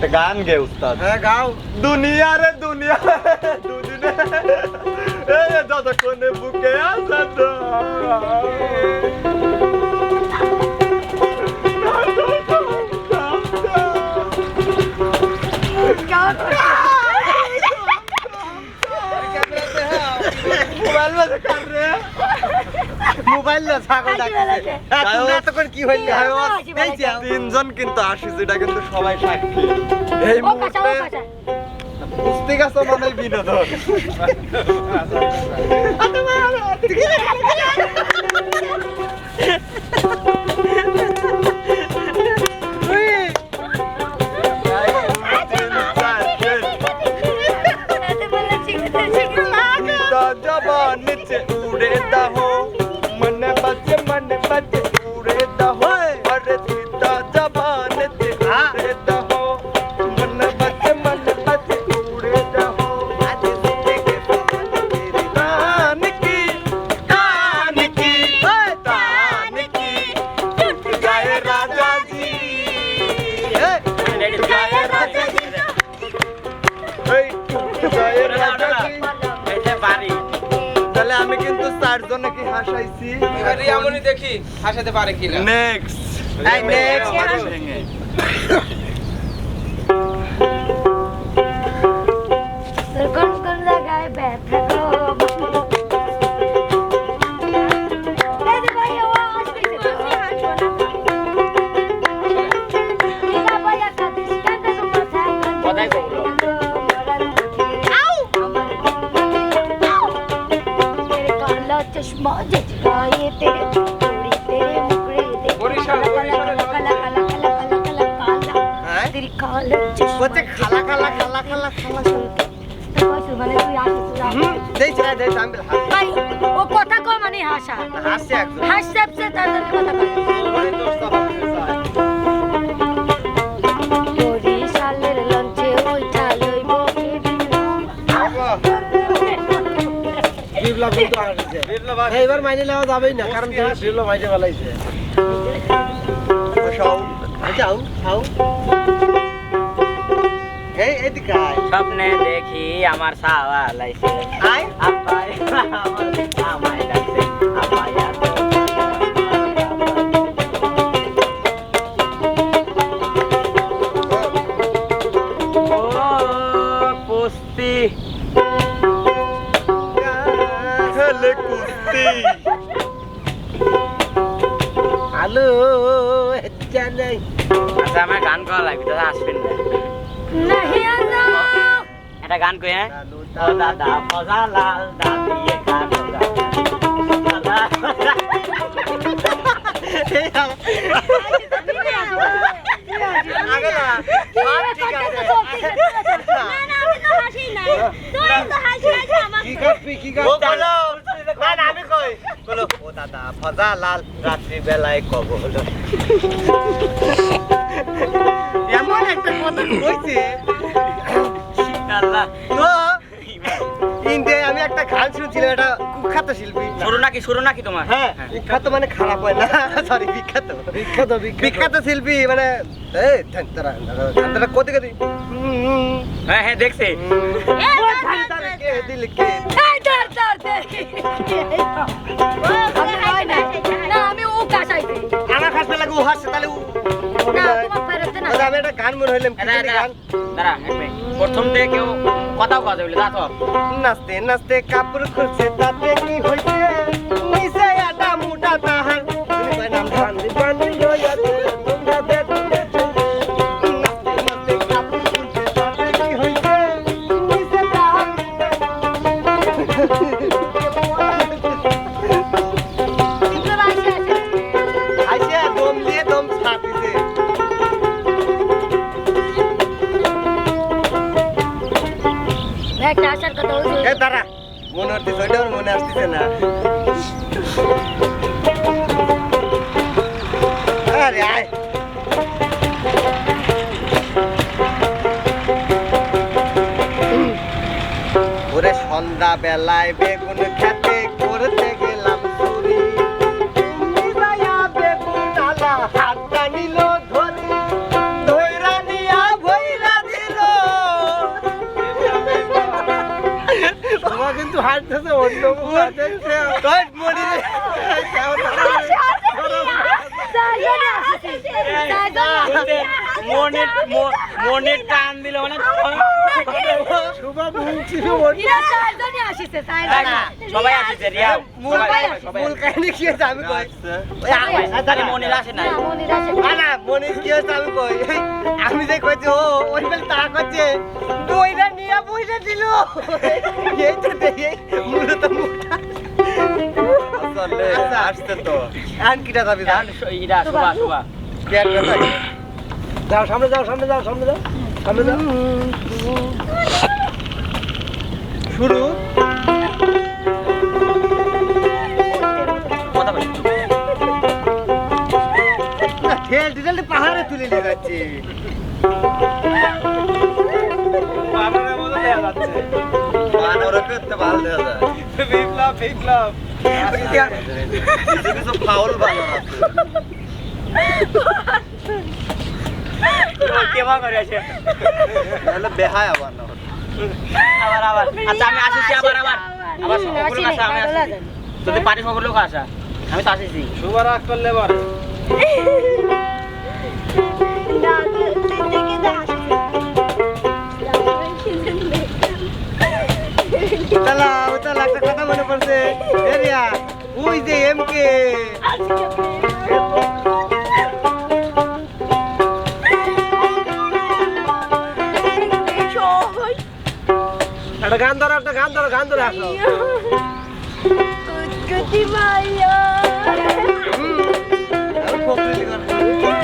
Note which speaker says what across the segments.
Speaker 1: একটা গান গে উস্তাদ
Speaker 2: হ্যাঁ গাও
Speaker 1: দুনিয়া রে দুনিয়া দুদিনে এই রে যতক্ষণে বুকে আসা তো মোবাইল বাজে কার রে
Speaker 2: মোবাইল না ছাগল ডাকছে। হ্যাঁ, তোমরা এতক্ষণ কি হইল?
Speaker 1: তিনজন কিন্তু আসিস এটা কিন্তু সবাই সাক্ষী। এই মুহূর্তে বুঝতে গেছো মানে বিনোদন। কিন্তু জন্য কি হাসাইছি?
Speaker 3: এবারে এমনই দেখি হাসাতে পারে কিনা।
Speaker 1: নেক্সট
Speaker 2: এই
Speaker 4: চশমা যে গায়েতে চুড়িতে মুকুড়িতে
Speaker 3: বরিশাল বরিশাল
Speaker 4: কালা কালা কালা কালা কালা
Speaker 2: কালা
Speaker 4: তেরি কালা চশমা
Speaker 2: বলতে খালা খালা খালা খালা খালা
Speaker 4: শুনতে মানে তুই আসিস
Speaker 2: হুম দেই চাই দেই আমি
Speaker 4: ভাই ও কথা কো মানে হাসা
Speaker 2: হাসছে একদম
Speaker 4: হাসছে তার কথা কয়
Speaker 2: কিন্তু আসছে এইবার মাইনে নেওয়া যাবেই না কারণ বিপ্লব মাইনে ফেলাইছে
Speaker 1: সব
Speaker 2: যাও খাও এই এদিকে আয়।
Speaker 5: স্বপ্নে দেখি আমার সাহায্য
Speaker 2: আয়
Speaker 5: আমায়
Speaker 1: করবি
Speaker 2: হ্যালো জানাই
Speaker 5: আচ্ছা আমার গান করা লাগবে দাদা আসবেন না এটা গান কই হ্যাঁ দাদা লাল
Speaker 2: কি করবি কি করবি
Speaker 1: বলো ও দাদা ফজা লাল রাত্রি বেলায় কব হলো
Speaker 2: এমন একটা কথা কইছে।
Speaker 5: আল্লাহ
Speaker 2: তো ইন্ডিয়ায় আমি একটা গান শুনছিলাম এটা কুখ্যাত শিল্পী।
Speaker 5: শুরু নাকি শুরু নাকি তোমার?
Speaker 2: হ্যাঁ বিখ্যাত মানে খারাপ হয় না সরি বিখ্যাত। বিখ্যাত বিখ্যাত। শিল্পী মানে এই ধান্তরা ধান্তরা কোথায় কোথায়
Speaker 5: হ্যাঁ হ্যাঁ দেখছি।
Speaker 2: কে দিল কে
Speaker 4: না আমি ও কাশাইছি
Speaker 2: আমার কাছে লাগে ও হাসছে তাহলে ও
Speaker 4: না তোমার ফেরতে না।
Speaker 2: তাহলে আমি গান মনে হইলাম কি
Speaker 5: দাঁড়া
Speaker 2: জানি
Speaker 5: দাঁড়া
Speaker 2: গান
Speaker 5: দাঁড়া প্রথম থেকে কেউ কথাও কথা বলে দাঁড়া তো।
Speaker 2: নাচতে নাচতে কাপড় খুলছে তাতে কি সন্ধ্যা বেলায় বেগুন খেতে মনে
Speaker 5: মনে টান দিলে মানে সবাই আসছে রিয়া
Speaker 2: মূল কাহিনী কি হয়েছে আমি কই? ওই আ-
Speaker 5: আরে মনির আসে
Speaker 2: না না মনে কি হয়েছে আমি কই? আমি যে কইছি ও ওই বেল তা করছে বইটা নিয়ে বইটা দিল এই তো দেখি মূলত মুখটা
Speaker 1: আসলে তো।
Speaker 2: আন কিটা যাবি
Speaker 5: জান ইরা শুভা শুভা।
Speaker 1: কেয়ার কথা?
Speaker 2: যাও সামনে যাও সামনে যাও সামনে যাও সামনে যাও। শুরু। ঠেল পাহাড়ে তুলে নিয়ে যাচ্ছে।
Speaker 1: বানরের মতো দেখা যাচ্ছে। করতে ভালো দেখা যায়। বিপ্লব বিপ্লব। কিছু ফাউল বানর আছে।
Speaker 5: কেমন করে আছে
Speaker 1: তাহলে বেহায়া বানর
Speaker 5: আবার আবার। আচ্ছা আমি আসছি আবার আবার আবার। সকল আমি লোক আসা। আমি তো আসছি।
Speaker 1: রাগ করলে
Speaker 2: একটা কথা মনে পড়ছে। ওই যে এম কে। একটা গান ধরো একটা গান ধরো গান ধরো আমি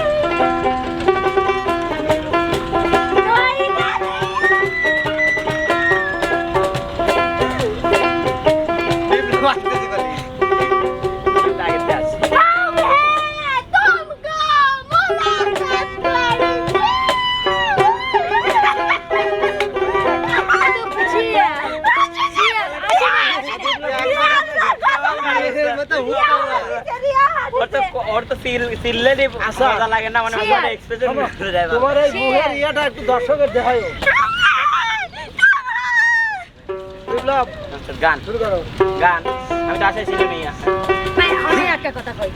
Speaker 5: তো ওর তো সিল সিললে দি
Speaker 2: আচ্ছা।
Speaker 5: মজা লাগে না মানে
Speaker 4: Cheers.
Speaker 5: আমার এক্সপ্রেশন করে যায়
Speaker 2: তোমার এই মুখের ইয়াটা একটু দর্শকের দেখায় বিপ্লব
Speaker 5: আচ্ছা, গান।
Speaker 2: শুরু করো।
Speaker 5: গান। আমি তো আসে ছিলাম ইয়া
Speaker 4: আমি একটা কথা কই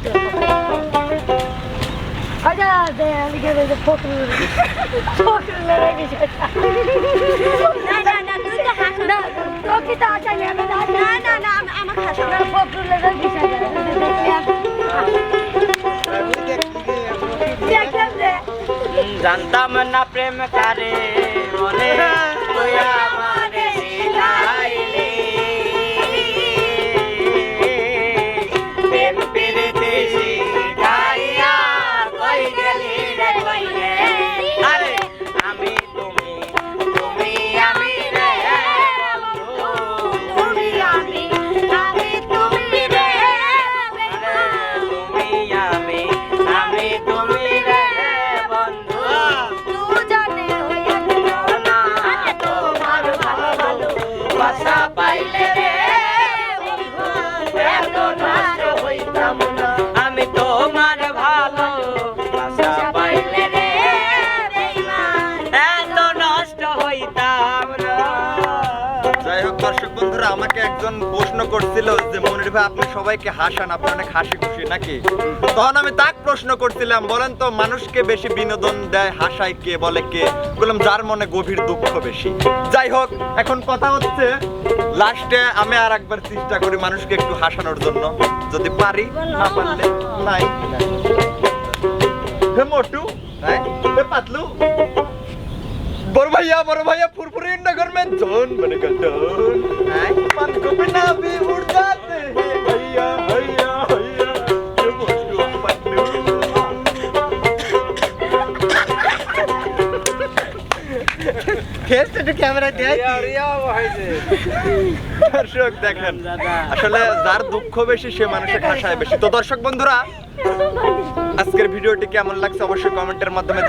Speaker 4: আমি গেলে যে ফটো ফটো লেগে গেছে না না না তুই তো হাস না তোকে তো আচ্ছা নেবে না না না না আমার হাসা না ফটো লেগে গেছে
Speaker 2: আমি দেখি
Speaker 4: দেখলাম যে
Speaker 5: হুম, জানতাম না প্রেম কারে মনে তুই আমারে
Speaker 1: বন্ধুরা আমাকে একজন প্রশ্ন করছিল যে মনির ভাই আপনি সবাইকে হাসান আপনি অনেক হাসি খুশি নাকি? তখন আমি তাক প্রশ্ন করছিলাম বলেন তো মানুষকে বেশি বিনোদন দেয় হাসায় কে বলে কে? বললাম যার মনে গভীর দুঃখ বেশি। যাই হোক এখন কথা হচ্ছে লাস্টে আমি আর একবার চেষ্টা করি মানুষকে একটু হাসানোর জন্য। যদি পারি না পারলে নাই। হে মোটু হে পাতলু। বড় ভাইয়া বড় ভাইয়া ফুরফুরি ধন ধন কো বিনা
Speaker 2: উড় জাতে। ভাইয়া ভাইয়া
Speaker 1: দর্শক দেখেন আসলে যার দুঃখ বেশি সে মানুষের বেশি। তো দর্শক বন্ধুরা আজকের ভিডিওটি কেমন লাগছে অবশ্যই কমেন্টের মাধ্যমে